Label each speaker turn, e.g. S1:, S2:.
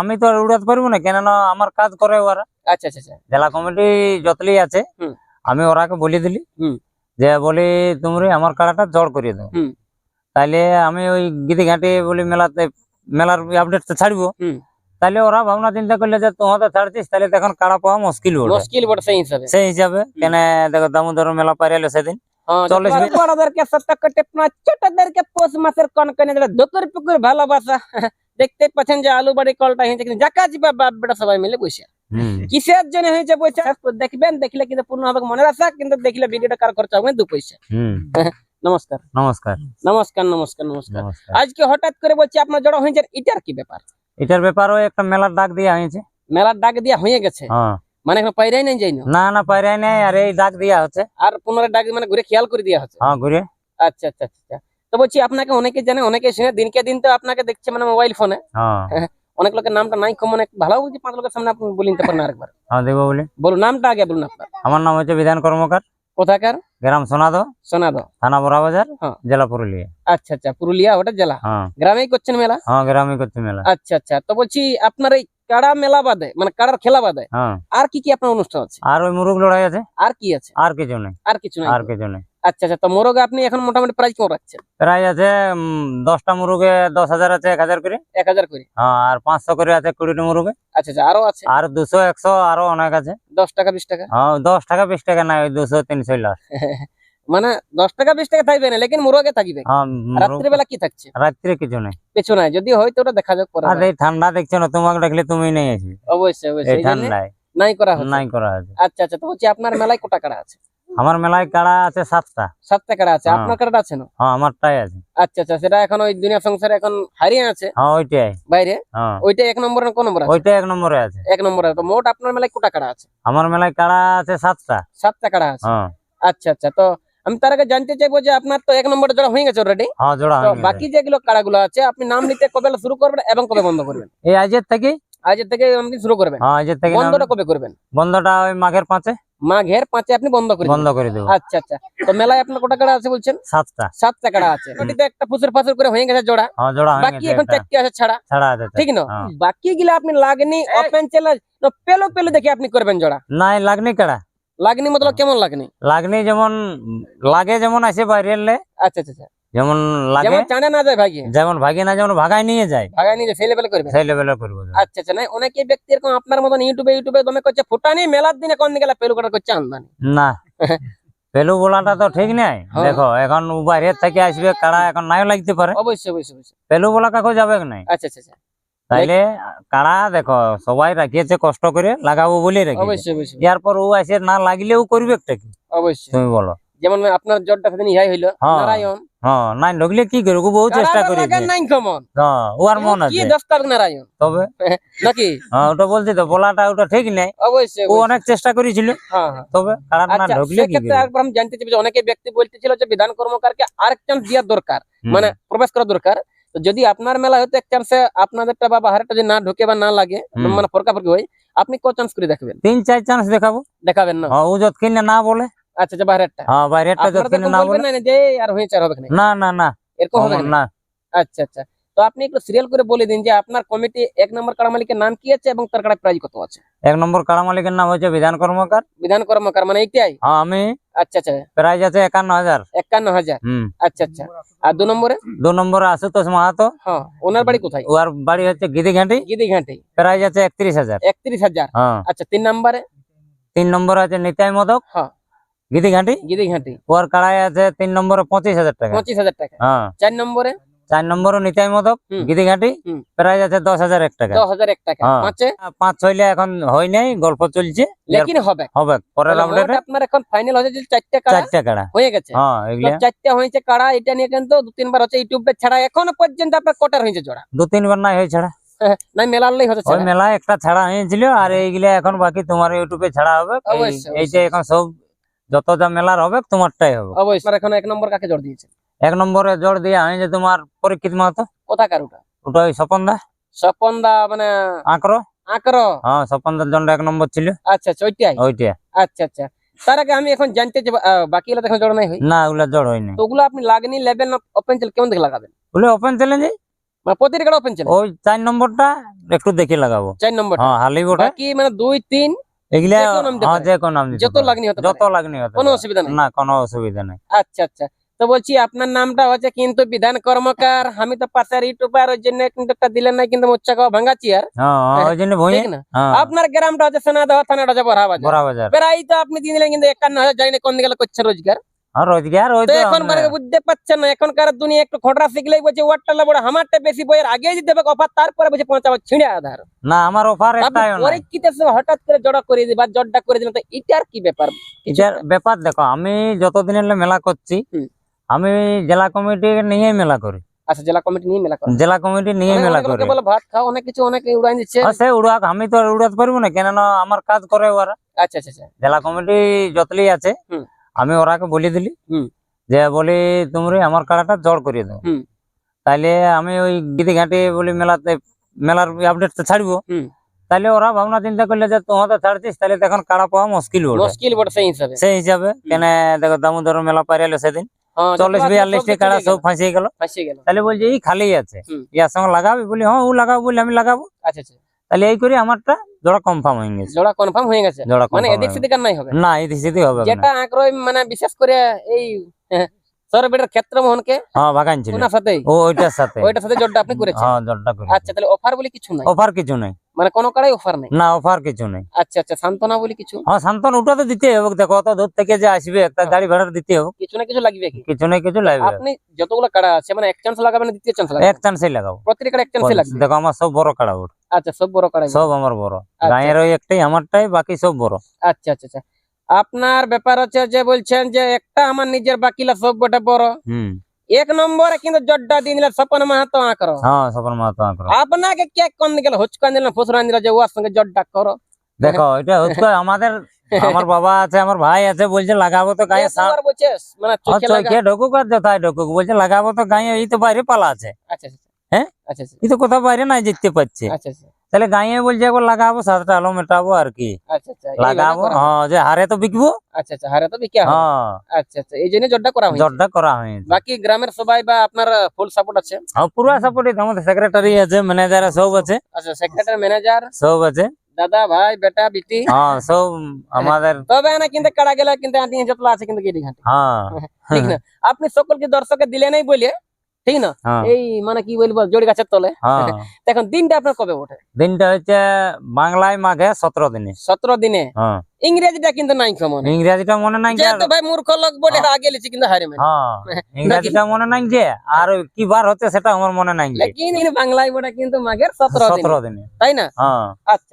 S1: আমি তো আর উড়াতে পারব না কেননা আমার কাজ করে ওরা।
S2: আচ্ছা আচ্ছা আচ্ছা।
S1: জেলা কমিটি যতলি আছে। আমি ওরাকে বলে দিলি। যে বলি তুমি আমার কাড়াটা জড় করিয়ে দাও। তাইলে আমি ওই গিদি ঘাটে বলি মেলাতে মেলার আপডেট তো ছাড়বো। তাইলে ওরা ভাবনা চিন্তা করলে যে তোমাদের ছাড়ছিস তাহলে তখন কাড়া পাওয়া মুশকিল বটে।
S2: মুশকিল বটে সেই হিসাবে।
S1: সেই হিসাবে কেন দেখো দামোদর মেলা পাইলে সেদিন।
S2: হ্যাঁ। বড়দেরকে সত্য করতে পাঁচ ছোটদেরকে পৌষ মাসের কন কনে দুকুর পুকুর ভালোবাসা। দেখতে পাচ্ছেন যে আলু বাড়ি কলটা হয়েছে কিন্তু জাকা জিবা বাপ বেটা সবাই মিলে বসে কিসের জন্য হয়েছে বসে দেখবেন দেখলে কিন্তু পূর্ণ হবে মনে রাখা কিন্তু দেখলে ভিডিওটা কার খরচা হবে? দু পয়সা। নমস্কার।
S1: নমস্কার।
S2: নমস্কার নমস্কার নমস্কার। আজকে হঠাৎ করে বলছি আপনার জড়ো হয়েছে এটার কি ব্যাপার?
S1: এটার ব্যাপারও একটা মেলার ডাক দেওয়া হয়েছে।
S2: মেলার ডাক দিয়া হয়ে গেছে?
S1: হ্যাঁ।
S2: মানে এখন পাইরাই নাই যাই না
S1: না পাইরাই নাই আর এই ডাক দেওয়া হচ্ছে।
S2: আর পুনরায় ডাক মানে ঘুরে খেয়াল করে দেওয়া হচ্ছে?
S1: হ্যাঁ ঘুরে।
S2: আচ্ছা আচ্ছা আচ্ছা। তো বলছি আপনাকে অনেকে জানে অনেকে শুনে দিনকে দিন তো আপনাকে দেখছে মানে মোবাইল ফোনে
S1: হ্যাঁ।
S2: অনেক লোকের নামটা নাই কমন ভালো বলছি পাঁচ লোকের সামনে আপনি বলে নিতে পারেন আরেকবার।
S1: হ্যাঁ দেবো বলে।
S2: বলুন নামটা আগে বলুন আপনার।
S1: আমার নাম হচ্ছে বিধান কর্মকার।
S2: কোথাকার?
S1: গ্রাম সোনাদো।
S2: সোনাদো।
S1: থানা বড়া বাজার
S2: হ্যাঁ।
S1: জেলা পুরুলিয়া।
S2: আচ্ছা আচ্ছা পুরুলিয়া ওটা জেলা।
S1: হ্যাঁ।
S2: গ্রামেই করছেন মেলা?
S1: হ্যাঁ গ্রামে করছি মেলা।
S2: আচ্ছা আচ্ছা তো বলছি আপনার এই কাড়া মেলা বাদে মানে কাড়ার খেলা বাদে
S1: হ্যাঁ।
S2: আর কি কি আপনার অনুষ্ঠান আছে?
S1: আর ওই মুরুগ লড়াই আছে।
S2: আর কি আছে?
S1: আর কিছু নেই।
S2: আর কিছু নাই?
S1: আর কিছু নেই।
S2: আচ্ছা আচ্ছা তো মোরগে আপনি এখন মোটামুটি প্রাইস কেমন রাখছেন?
S1: প্রায় আছে দশটা মুরুগে দশ হাজার আছে এক হাজার করে।
S2: এক হাজার করে।
S1: হ্যাঁ আর পাঁচশো করে আছে কুড়িটা মুরুগে।
S2: আচ্ছা আচ্ছা আরও আছে?
S1: আর দুশো একশো আরও অনেক আছে।
S2: দশ টাকা বিশ টাকা?
S1: হ্যাঁ দশ টাকা বিশ টাকা নাই ওই দুশো তিনশো লাস্ট
S2: মানে দশ টাকা বিশ টাকা থাকবে না লেকিন মোরগে থাকবে।
S1: হ্যাঁ মুরুগ-
S2: রাত্রিবেলা কি থাকছে?
S1: রাত্রে কিছু নেই।
S2: পেছনে যদি হয় তো ওটা দেখা যাক
S1: আর এই ঠান্ডা দেখছ না তোমাকে দেখলে তুমি নেই আসবে
S2: অবশ্যই অবশ্যই
S1: ঠান্ডায়।
S2: নাই করা হচ্ছে।
S1: নাই করা আছে
S2: আচ্ছা আচ্ছা তো বলছি আপনার মেলায় কোটা কাড়া আছে?
S1: আমার মেলায় কাড়া আছে সাতটা।
S2: সাতটা কাড়া আছে
S1: হ্যাঁ।
S2: আপনার কাড়াটা আছে না?
S1: হ্যাঁ আমারটাই আছে।
S2: আচ্ছা আচ্ছা সেটা এখন ওই দুনিয়া সংসারে এখন হারিয়ে আছে?
S1: হ্যাঁ ওইটাই।
S2: বাইরে?
S1: হ্যাঁ।
S2: ওইটা এক নম্বরে কোন নম্বর আছে?
S1: ওইটা এক নম্বরে আছে।
S2: এক নম্বরে তো মোট আপনার মেলায় কোটা কাড়া আছে?
S1: আমার মেলায় কাড়া আছে সাতটা।
S2: সাতটা কাড়া আছে।
S1: হ্যাঁ।
S2: আচ্ছা আচ্ছা তো আমি তার আগে জানতে চাইব যে আপনার তো এক নম্বরে জোড়া হয়ে গেছে অলরেডি
S1: হ্যাঁ জোড়া
S2: তো। বাকি যেগুলো কাড়াগুলো আছে আপনি নাম নিতে কবে শুরু করবেন এবং কবে বন্ধ করবেন?
S1: এই আজের থেকে?
S2: আজ থেকে আপনি শুরু করবেন।
S1: হ্যাঁ আজের থেকে
S2: বন্ধটা কবে করবেন?
S1: বন্ধটা ওই মাঘের পাঁচে।
S2: মাঘের পাঁচে আপনি বন্ধ করে
S1: বন্ধ করে দেবো।
S2: আচ্ছা আচ্ছা। তো মেলায় আপনার কোটা কাড়া আছে বলছেন?
S1: সাতটা।
S2: সাতটা কাড়া আছে। ওটিতে একটা ফুসুর ফাসুর করে হয়ে গেছে জোড়া।
S1: হ্যাঁ জোড়া
S2: বাকি এখন। চারটি আছে ছাড়া।
S1: ছাড়া আছে
S2: ঠিক না?
S1: হ্যাঁ।
S2: বাকি গুলা আপনি লাগনি ওপেন চ্যালেঞ্জ পেল পেল দেখে আপনি করবেন জোড়া।
S1: নাই লাগনি কাড়া।
S2: লাগনি মতলব কেমন লাগনি?
S1: লাগনি যেমন লাগে যেমন আছে বাইরে
S2: আচ্ছা আচ্ছা আচ্ছা।
S1: যেমন লাগে।
S2: যেমন চাঁদে না যায় ভাগে
S1: যেমন ভাগে না যেমন ভাগায় নিয়ে যায়।
S2: ভাগায় নিয়ে সেই লেভেলে করবেন
S1: সেই লেভেলে করব।
S2: আচ্ছা আচ্ছা নাই অনেকে ব্যক্তি এরকম আপনার মতন ইউটিউবে ইউটিউবে দমে করছে ফুটানি মেলার দিনে কোন দিকে পেলু কাটা করছে আমদানি?
S1: না। পেলু বলাটা তো ঠিক নাই।
S2: হ্যাঁ।
S1: দেখো এখন বাইরে থেকে আসবে কাড়া এখন নাই লাগতে পারে।
S2: অবশ্যই অবশ্যই অবশ্যই।
S1: পেলু বলা কাকু যাবে নাই।
S2: আচ্ছা আচ্ছা আচ্ছা।
S1: তাইলে কাড়া দেখো সবাই রাখিয়েছে কষ্ট করে লাগাবো বলে এরপর ও আসে না লাগলেও করবে একটা কি?
S2: অবশ্যই।
S1: তুমি বলো।
S2: যেমন আপনার জ্বরটা সেদিন ইহাই হইল
S1: হ্যাঁ।
S2: নারায়ণ।
S1: হ্যাঁ নাই কি বহু চেষ্টা
S2: কাড়াটা নাই কমন?
S1: হ্যাঁ ও আর
S2: কি দস্তার নারায়ণ?
S1: তবে?
S2: নাকি?
S1: হ্যাঁ ওটা বলছি তো বলাটা ওটা ঠিক নাই।
S2: অবশ্যই
S1: ও অনেক চেষ্টা করেছিল।
S2: হ্যাঁ
S1: তবে না
S2: আচ্ছা
S1: কি
S2: সেক্ষেত্রে একবার আমি জানতে চাই যে অনেকে ব্যক্তি বলতেছিল যে বিধান কর্মকারকে আরেক চান্স দেওয়ার দরকার মানে প্রবেশ করা দরকার। তো যদি আপনার মেলা হয়তো এক চান্সে আপনাদেরটা বা বাহারেরটা যদি না ঢুকে বা না লাগে মানে ফরকা ফরকি হয় আপনি ক চান্স করে দেখবেন?
S1: তিন চার চান্স দেখাবো।
S2: দেখাবেন না?
S1: হ্যাঁ ও যতক্ষণ না বলে।
S2: আচ্ছা আচ্ছা বাহারেরটা।
S1: হ্যাঁ
S2: তো
S1: যতক্ষণ না বলে।
S2: না যে আর হয়েছে আর হবে না।
S1: না না
S2: এরকম হবে না।
S1: না।
S2: আচ্ছা আচ্ছা। তো আপনি একটু সিরিয়াল করে বলে দিন যে আপনার কমিটি এক নম্বর কাড়া মালিকের নাম কি আছে এবং তার কাড়া প্রাইজ কত আছে?
S1: এক নম্বর কাড়া মালিকের নাম হচ্ছে বিধান কর্মকার।
S2: বিধান কর্মকার মানে এইটাই?
S1: হ্যাঁ আমি
S2: আচ্ছা আচ্ছা।
S1: প্রাইজ আছে একান্ন হাজার।
S2: একান্ন হাজার? আচ্ছা আচ্ছা। আর দু নম্বরে?
S1: দু নম্বরে আশুতোষ মাহাতো।
S2: হ্যাঁ ওনার বাড়ি কোথায়?
S1: ওর বাড়ি হচ্ছে গিদিঘাটি
S2: গিদি ঘাটে
S1: প্রাইজ আছে একত্রিশ হাজার।
S2: একত্রিশ হাজার?
S1: হ্যাঁ।
S2: আচ্ছা তিন নম্বরে?
S1: তিন নম্বরে আছে নিতাই মদক।
S2: হ্যাঁ।
S1: গিদিঘাটি
S2: গিদি ঘাটি
S1: ওর কাড়াই আছে তিন নম্বরে পঁচিশ হাজার টাকা।
S2: পঁচিশ হাজার টাকা।
S1: হ্যাঁ।
S2: চার নম্বরে?
S1: চার নম্বরে নিতাই মদক
S2: হুম।
S1: গিদি ঘাটি
S2: হুম।
S1: আছে দশ হাজার এক টাকা।
S2: দশ হাজার এক টাকা।
S1: হ্যাঁ।
S2: পাঁচ?
S1: ছয়লে এখন হয় নাই গল্প চলছে।
S2: লেকিন হবে।
S1: হবে পরের
S2: আপনার এখন ফাইনাল হয়েছে চারটে কাড়া
S1: চারটা কাড়া।
S2: হয়ে গেছে।
S1: হ্যাঁ
S2: হয়েছে কাড়া এটা নিয়ে কিন্তু দু তিনবার হচ্ছে ইউটিউবে ছাড়া এখনও পর্যন্ত আপনার কটার হয়েছে জোড়া?
S1: দু তিনবার নাই হয়ে ছাড়া।
S2: নাই মেলালেই হচ্ছে
S1: ওই
S2: ছাড়া।
S1: মেলায় একটা ছাড়া হয়েছিল আর এইগুলা এখন বাকি তোমার ইউটিউবে ছাড়া হবে। এইটা এখন সব যত যা মেলার হবে তোমারটাই হবে।
S2: অবশ্যই। এখন এক নম্বর কাকে জোর দিয়েছে
S1: এক নম্বরে জোর দিয়ে হয়েছে তোমার পরীক্ষিত মাহাতো।
S2: কোথাকার ওটা?
S1: ওটা ওই স্বপন দা
S2: স্বপন দা মানে
S1: আঁকড়ো।
S2: আঁকড়ো?
S1: হ্যাঁ স্বপন দার জন্য এক নম্বর ছিল।
S2: আচ্ছা আচ্ছা ওইটাই?
S1: ওইটা
S2: আচ্ছা আচ্ছা। তার আগে আমি এখন জানতে আহ, বাকি এলাকা এখন জোড়া নাই হয়?
S1: না ওগুলা জোর হয়নি।
S2: তো ওগুলো আপনি লাগনি লেভেল ওপেন চেল কেমন দেখে লাগাবেন?
S1: ওগুলো ওপেন চ্যালেঞ্জ
S2: মানে প্রতিটা কাড়া ওপেন চেল
S1: ওই চার নম্বরটা একটু দেখে লাগাবো।
S2: চার নম্বর
S1: হ্যাঁ হালি বটে
S2: বাকি মানে দুই তিন
S1: এগুলা হ্যাঁ যে কোন নাম
S2: যত লাগনি হতে
S1: যত লাগনি হতে
S2: কোনো অসুবিধা নেই।
S1: না কোনো অসুবিধা নেই।
S2: আচ্ছা আচ্ছা। তো বলছি আপনার নামটা হচ্ছে কিন্তু বিধান কর্মকার। আমি তো পাশের ইউটিউবার ওই জন্য কিন্তু একটা দিলেন না কিন্তু মোচ্চা খাওয়া ভাঙাচ্ছি আর।
S1: হ্যাঁ হ্যাঁ, ওই জন্য হ্যাঁ।
S2: আপনার গ্রামটা হচ্ছে সোনাদহ থানাটা হচ্ছে বড়া বাজার। প্রায় তো আপনি দিয়ে দিলেন কিন্তু একান্ন হাজার জানি না কোন দিকে করছে রোজগার।
S1: আমরা-
S2: বুঝতে পারছেন না এখনকার দুনিয়া একটু খটরা শিখলেই বলছে ওয়াটটা বড় আমারটা বেশি বইয়ের আগে দিতে হবে অফার তারপরে বলছে পৌঁছাবো ছিঁড়ে আধার।
S1: না আমার অফার
S2: পরীক্ষিতে হঠাৎ করে জড়া করে দিবা জড়টা করে দিলেন তো এটার কি ব্যাপার?
S1: ব্যাপার দেখো আমি যতদিন মেলা করছি। আমি জেলা কমিটি নিয়ে মেলা করি।
S2: আচ্ছা জেলা কমিটি নিয়ে মেলা করে।
S1: জেলা কমিটি নিয়ে মেলা করি।
S2: বলে ভাত খাও অনেক কিছু অনেক উড়াই দিচ্ছে।
S1: সে উড়াক আমি তো উড়াতে পারব না কেননা আমার কাজ করে ওরা।
S2: আচ্ছা আচ্ছা
S1: জেলা কমিটি যতলি আছে। আমি ওরাকে বলে দিলি যে বলি তুমি আমার কাড়াটা জড় করিয়ে দাও। তাইলে আমি ওই গিদি ঘাটে বলি মেলাতে মেলার আপডেট তো ছাড়বো। তাইলে ওরা ভাবনা চিন্তা করলে যে তোমাদের ছাড়ছিস তাহলে এখন কাড়া পাওয়া মুশকিল বলে
S2: মুশকিল বটে সেই হিসাবে।
S1: সেই হিসাবে কেন দেখো দামোদর মেলা পাইলে সেদিন। চল্লিশ
S2: যত আছে সব
S1: ফাঁসিয়ে গেল। তাহলে বলছে এই খালি আছে। ইয়ার সঙ্গে লাগাবি বলি হ্যাঁ ও লাগাবো বলে আমি লাগাবো।
S2: আচ্ছা আচ্ছা।
S1: তাহলে এই করে আমারটা জোড়া কনফার্ম হয়ে গেছে।
S2: জোড়া কনফার্ম হয়ে গেছে?
S1: জোড়া
S2: মানে এদিক সেদিক আর নাই হবে?
S1: না এদিক দিকে হবে
S2: যেটা আগ্রহ মানে বিশেষ করে এই ক্ষেত্র মোহনকে
S1: হ্যাঁ বাগান ছিল।
S2: ওনার সাথে
S1: ও ওইটার সাথে।
S2: ওইটার সাথে জোড়টা আপনি করেছেন?
S1: হ্যাঁ জলটা করে
S2: আচ্ছা তাহলে অফার বলে কিছু নাই?
S1: অফার কিছু নেই।
S2: মানে কোনো কাড়াই অফার নাই?
S1: না অফার কিছু নেই।
S2: আচ্ছা আচ্ছা সান্ত্বনা বলে কিছু?
S1: হ্যাঁ শান্তন ওটা তো দিতে হবে। দেখো অত দূর থেকে যে আসবে একটা
S2: হ্যাঁ।
S1: গাড়ি ভাড়া দিতে হবে।
S2: কিছু না কিছু লাগবে কি?
S1: কিছু নেই কিছু লাগবে।
S2: আপনি যতগুলো কাড়া আছে মানে এক চান্স লাগাবেন না দ্বিতীয় চান্স লাগাবেন?
S1: এক চান্সই লাগাবো।
S2: প্রত্যেক কাড়া এক চান্সে লাগবে?
S1: দেখো আমার সব বড় কাড়া ওর।
S2: আচ্ছা সব বড় কাড়াই।
S1: সব আমার বড়।
S2: আচ্ছা।
S1: গায়ের ওই একটাই আমারটাই বাকি সব বড়।
S2: আচ্ছা আচ্ছা আচ্ছা। আপনার ব্যাপার হচ্ছে যে বলছেন যে একটা আমার নিজের বাকিলা সব বটে বড়।
S1: হুম।
S2: এক নম্বরে কিন্তু জড্ডা দিয়ে দিলে স্বপন মাহাতো আঁকর
S1: হ্যাঁ সপন মাহাতো আঁকড়া।
S2: আপনাকে কে কোন দিকে হুচকান দিলেন ফুসরান দিল যে ওর সঙ্গে জড্ডা করো।
S1: দেখো এটা হচ্ছে আমাদের আমার বাবা আছে আমার ভাই আছে বলছে লাগাবো তো গায়ে
S2: মানে চোখে লাগা
S1: চোখে ঢুকুক আর যথায় ঢুকুক। বলছে লাগাবো তো গায়ে এই তো বাইরে পালা আছে।
S2: আচ্ছা আচ্ছা
S1: হ্যাঁ?
S2: আচ্ছা আচ্ছা।
S1: এই তো কোথাও বাইরে নাই জিততে পারছে
S2: আচ্ছা আচ্ছা।
S1: তাহলে গায়ে বলছে একবার লাগাবো সাতটা আলো মেটাবো আর কি।
S2: আচ্ছা আচ্ছা এই
S1: লাগাবো
S2: জন্য করা-
S1: হ্যাঁ যে হারে তো বিকবো।
S2: আচ্ছা আচ্ছা হারে তো বিকে হবে।
S1: হ্যাঁ।
S2: আচ্ছা আচ্ছা এই জন্য জড্ডা করা হয়েছে।
S1: জটটা করা হয়েছে।
S2: বাকি গ্রামের সবাই বা আপনার ফুল সাপোর্ট আছে?
S1: হ্যাঁ পুরো সাপোর্ট আমাদের সেক্রেটারি আছে ম্যানেজার সব আছে।
S2: আচ্ছা সেক্রেটারি ম্যানেজার
S1: সব আছে।
S2: দাদা ভাই বেটা বিটি।
S1: হ্যাঁ সব আমাদের
S2: তবে না কিন্তু কাড়া গেলে কিন্তু আদি যতলা আছে কিন্তু গেলি ঘাটে।
S1: হ্যাঁ।
S2: ঠিক না। আপনি সকলকে দর্শকে দিলে নাই বলে ঠিক না?
S1: হ্যাঁ।
S2: এই মানে কি বলব জড়ি গাছের তলে।
S1: হ্যাঁ।
S2: এখন দিনটা আপনার কবে ওঠে?
S1: দিনটা হচ্ছে বাংলায় মাঘে সতেরো দিনে।
S2: সতেরো দিনে?
S1: হ্যাঁ।
S2: ইংরেজিটা কিন্তু নাই কেমন
S1: ইংরেজিটা মনে নাই যে
S2: যেহেতু ভাই মূর্খ লোক বলে। আগে লিখছি কিন্তু হারে মানে
S1: হ্যাঁ। ইংরেজিটা মনে নাই যে আর কি বার হচ্ছে সেটা আমার মনে নাই
S2: লেকিন বাংলায় বলে কিন্তু মাঘের সতেরো দিন।
S1: সতেরো দিনে।
S2: তাই না?
S1: হ্যাঁ।
S2: আচ্ছা।